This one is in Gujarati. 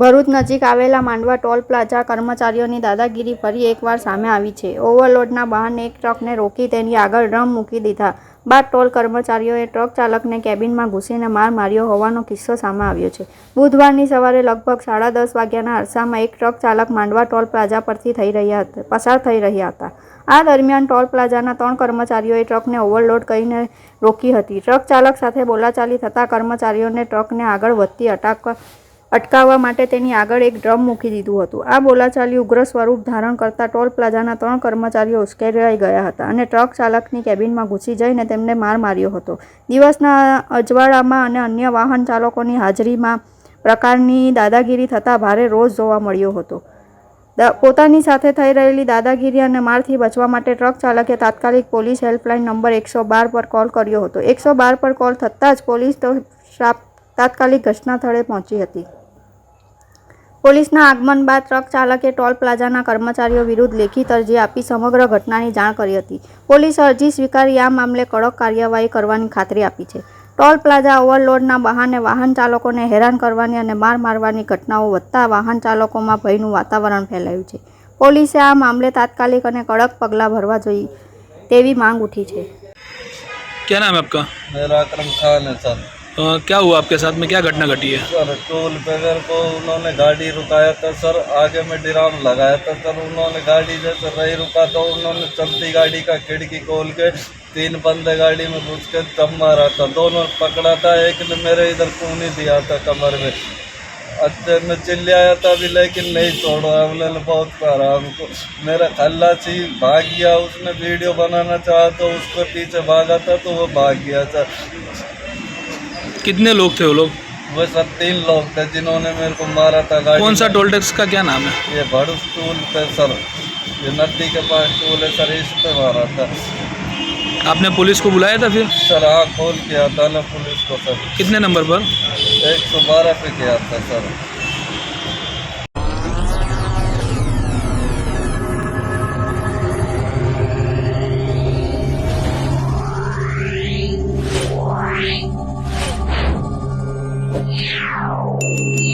ભરૂચ નજીક આવેલા માંડવા ટોલ પ્લાઝા કર્મચારીઓની દાદાગીરી ફરી એકવાર સામે આવી છે. ઓવરલોડના બહાને એક ટ્રકને રોકી તેની આગળ ડ્રમ મૂકી દીધા બાદ ટોલ કર્મચારીઓએ ટ્રક ચાલકને કેબિનમાં ઘૂસીને માર માર્યો હોવાનો કિસ્સો સામે આવ્યો છે. બુધવારની સવારે લગભગ સાડા દસ વાગ્યાના અરસામાં એક ટ્રક ચાલક માંડવા ટોલ પ્લાઝા પરથી થઈ રહ્યા હતા, પસાર થઈ રહ્યા હતા. આ દરમિયાન ટોલ પ્લાઝાના ત્રણ કર્મચારીઓએ ટ્રકને ઓવરલોડ કરીને રોકી હતી. ટ્રક ચાલક સાથે બોલાચાલી થતાં કર્મચારીઓને ટ્રકને આગળ વધતી અટકાવવા અટકાવવા માટે તેની આગળ એક ડ્રમ મૂકી દીધું હતું. આ બોલાચાલી ઉગ્ર સ્વરૂપ ધારણ કરતા ટોલ પ્લાઝાના ત્રણ કર્મચારીઓ ઉશ્કેરાઈ ગયા હતા અને ટ્રક ચાલકની કેબિનમાં ઘૂસી જઈને તેમને માર માર્યો હતો. દિવસના અજવાળામાં અને અન્ય વાહન ચાલકોની હાજરીમાં પ્રકારની દાદાગીરી થતાં ભારે રોષ જોવા મળ્યો હતો. પોતાની સાથે થઈ રહેલી દાદાગીરી અને મારથી બચવા માટે ટ્રક ચાલકે તાત્કાલિક પોલીસ હેલ્પલાઇન નંબર એકસો બાર પર કોલ કર્યો હતો. એકસો બાર પર કોલ થતાં જ પોલીસ તો તાત્કાલિક ઘટના સ્થળે પહોંચી હતી. પોલીસના આગમન બાદ ટ્રક ચાલકે ટોલ પ્લાઝાના કર્મચારીઓ વિરુદ્ધ લેખિત અરજી આપી સમગ્ર ઘટનાની જાણ કરી હતી. પોલીસે અરજી સ્વીકારી આ મામલે કડક કાર્યવાહી કરવાની ખાતરી આપી છે. ટોલ પ્લાઝા ઓવરલોડના બહાને વાહન ચાલકોને હેરાન કરવાની અને માર મારવાની ઘટનાઓ વધતા વાહન ચાલકોમાં ભયનું વાતાવરણ ફેલાયું છે. પોલીસે આ મામલે તાત્કાલિક અને કડક પગલાં ભરવા જોઈ તેવી માંગ ઉઠી છે. ક્યાં નામ આપકા મેરા અકરમ ખાન સર अ, क्या हुआ आपके साथ में? क्या घटना घटी है? सर टोल पे मेरे को उन्होंने गाड़ी रुकाया था सर। आगे में डिराम लगाया था सर। उन्होंने गाड़ी जैसे नहीं रुका तो उन्होंने चलती गाड़ी का खिड़की खोल के तीन बंदे गाड़ी में घुस के दम मारा था। दोनों पकड़ा था एक ने मेरे इधर खूनी दिया था कमर में। अच्छे में चिल्लाया था भी लेकिन नहीं छोड़ा। उन्होंने बहुत मारा हमको मेरा खल्ला सी भाग गया। उसने वीडियो बनाना चाहा तो उसको पीछे भागा था तो वो भाग गया सर कितने लोग थे वो लोग? वो सब तीन लोग थे जिन्होंने मेरे को मारा था गाड़ी कौन सा में। टोल टैक्स का क्या नाम है? ये भड़ूस टूल पे सर। ये नदी के पास टूल है सर इस पे मारा था। आपने पुलिस को बुलाया था फिर? सर हाँ खोल किया था ना पुलिस को सर। कितने नंबर पर? एक सौ बारह पे किया था सर। Yeah.